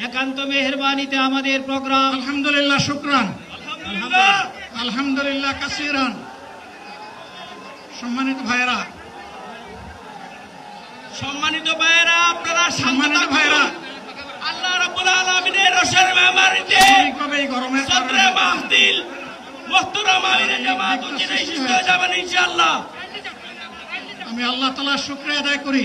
একান্ত মেহরবানিতে আমাদের প্রোগ্রাম। আলহামদুলিল্লাহ শুক্রান। আলহামদুলিল্লাহ। কাসিরান। সম্মানিত ভাইয়েরা। সম্মানিত ভাইয়েরা আপনারা সম্মানিত ভাইয়েরা। আল্লাহ রাব্বুল আলামিনের রসের মেহমানিতে এই গরমের সদরে মাহদিল মুহতারাম আমিরে জামাত উচিত সুস্থ যাবেন ইনশাআল্লাহ। আমি আল্লাহ তালার শুক্রিয়া আদায় করি।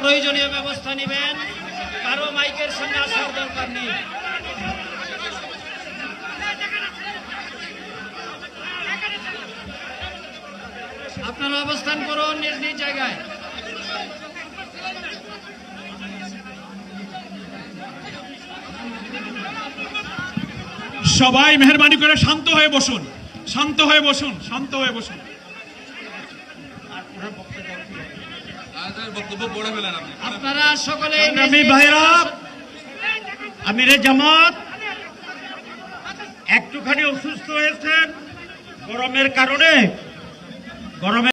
প্রয়োজনীয় ব্যবস্থা নেবেন। কারও মাইকের সঙ্গে আসার দরকার নেই। আপনারা অবস্থান করুন নিজ নিজ জায়গায়। সবাই মেহরবানি করে শান্ত হয়ে বসুন। শান্ত হয়ে বসুন শান্ত হয়ে বসুন। আপনারা সকলে আমি ভাইরা আমিরে জামাত একটুখানি অসুস্থ হয়েছেন গরমের কারণে গরমে